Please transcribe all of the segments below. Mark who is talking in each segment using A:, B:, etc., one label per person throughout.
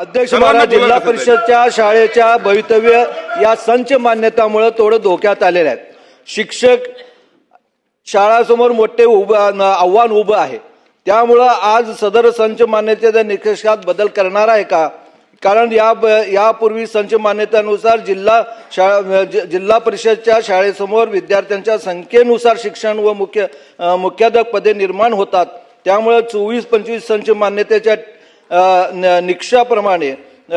A: अध्यक्ष महाराज जिल्हा. परिषदच्या शाळेच्या भवितव्य या संच मान्यतामुळे थोडं धोक्यात आलेले आहेत. शिक्षक शाळासमोर मोठे उभं आव्हान उभं आहे. त्यामुळं आज सदर संच मान्यतेच्या निकषात बदल करणार आहे का? कारण या यापूर्वी संच मान्यतेनुसार जिल्हा शाळा जिल्हा परिषदच्या शाळेसमोर विद्यार्थ्यांच्या संख्येनुसार शिक्षण व मुख्य मुख्याध्यापक पदे निर्माण होतात. त्यामुळे चोवीस पंचवीस संच मान्यतेच्या निकषाप्रमाणे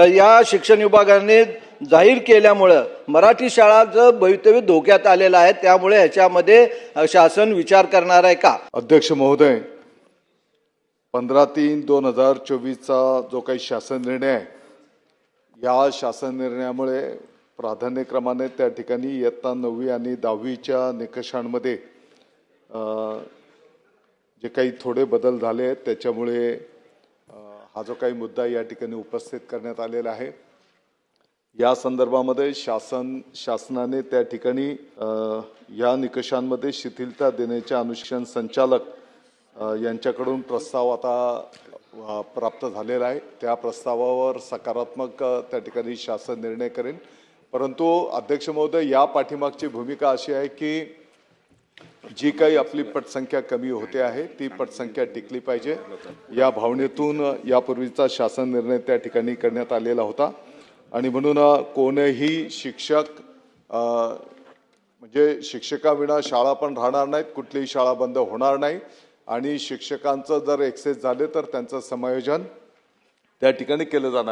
A: या शिक्षण विभागाने जाहीर केल्यामुळं मराठी शाळाचं भवितव्य धोक्यात आलेलं आहे त्यामुळे ह्याच्यामध्ये शासन विचार करणार आहे का?
B: अध्यक्ष महोदय पंधरा तीन दोन हजार चोवीसचा जो काही शासन निर्णय आहे या शासन निर्णयामुळे प्राधान्यक्रमाने त्या ठिकाणी इयत्ता नववी आणि दहावीच्या निकषांमध्ये जे काही थोडे बदल झाले आहेत त्याच्यामुळे हा जो काही मुद्दा या ठिकाणी उपस्थित करण्यात आलेला आहे या संदर्भामध्ये शासन शासनाने त्या ठिकाणी या निकषांमध्ये शिथिलता देण्याच्या अनुशिक्षण संचालक यांच्याकडून प्रस्ताव आता प्राप्त झालेला आहे. त्या प्रस्तावावर सकारात्मक त्या ठिकाणी शासन निर्णय करेल. परंतु अध्यक्ष महोदय या पाठीमागची भूमिका अशी आहे की जी काही आपली पटसंख्या कमी होते आहे ती पटसंख्या टिकली पाहिजे. या भावनेतून यापूर्वीचा शासन निर्णय त्या ठिकाणी करण्यात आलेला होता. आणि म्हणून कोणीही शिक्षक म्हणजे शिक्षकाविना शाळा पण राहणार नाहीत कुठलीही शाळा बंद होणार नाही. आणि शिक्षकांचं जर एक्सेस झाले तर त्यांचं समायोजन त्या ठिकाणी केलं जाणार.